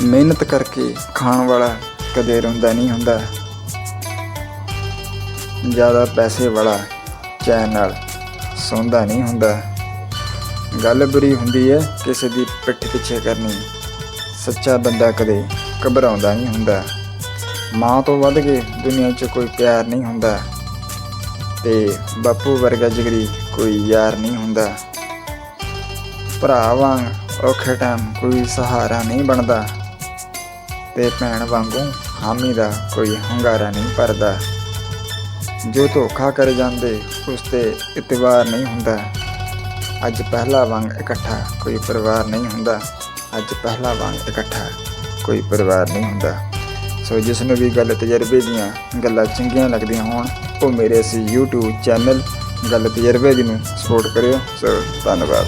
ਮਿਹਨਤ ਕਰਕੇ ਖਾਣ ਵਾਲਾ ਕਦੇ ਰੋਂਦਾ ਨਹੀਂ ਹੁੰਦਾ। ਜ਼ਿਆਦਾ ਪੈਸੇ ਵਾਲਾ ਚੈਨ ਨਾਲ ਸੌਂਦਾ ਨਹੀਂ ਹੁੰਦਾ। ਗੱਲ ਬੁਰੀ ਹੁੰਦੀ ਹੈ, ਕਿਸੇ ਦੀ ਪਿੱਠ ਪਿੱਛੇ ਕਰਨੀ। ਸੱਚਾ ਬੰਦਾ ਕਦੇ ਘਬਰਾਉਂਦਾ ਨਹੀਂ ਹੁੰਦਾ। ਮਾਂ ਤੋਂ ਵੱਧ ਕੇ ਦੁਨੀਆ 'ਚ ਕੋਈ ਪਿਆਰ ਨਹੀਂ ਹੁੰਦਾ। ਤੇ ਬਾਪੂ ਵਰਗਾ ਜਿਗਰੀ ਕੋਈ ਯਾਰ ਨਹੀਂ ਹੁੰਦਾ। ਭਰਾ ਵਾਂਗ ਔਖੇ ਟਾਈਮ ਕੋਈ ਸਹਾਰਾ ਨਹੀਂ ਬਣਦਾ। ਤੇ ਭੈਣ ਵਾਂਗੂ ਹਾਮੀ ਦਾ ਕੋਈ ਹੰਗਾਰਾ ਨਹੀਂ ਭਰਦਾ। ਜੋ ਧੋਖਾ ਕਰ ਜਾਂਦੇ, ਉਸ ਤੇ ਇਤਬਾਰ ਨਹੀਂ ਹੁੰਦਾ। ਅੱਜ ਪਹਿਲਾ ਵਾਂਗ ਇਕੱਠਾ ਕੋਈ ਪਰਿਵਾਰ ਨਹੀਂ ਹੁੰਦਾ। ਅੱਜ ਪਹਿਲਾ ਵਾਂਗ ਇਕੱਠਾ ਕੋਈ ਪਰਿਵਾਰ ਨਹੀਂ ਹੁੰਦਾ। ਸੋ ਜਿਸ ਨੂੰ ਵੀ ਗੱਲ ਤਜਰਬੇ ਦੀਆਂ ਗੱਲਾਂ ਚੰਗੀਆਂ ਲੱਗਦੀਆਂ ਹੋਣ, ਉਹ ਮੇਰੇ ਇਸ YouTube ਚੈਨਲ ਗੱਲ ਤਜਰਬੇ ਦੀ ਨੂੰ ਸਪੋਰਟ ਕਰਿਓ। ਸੋ ਧੰਨਵਾਦ।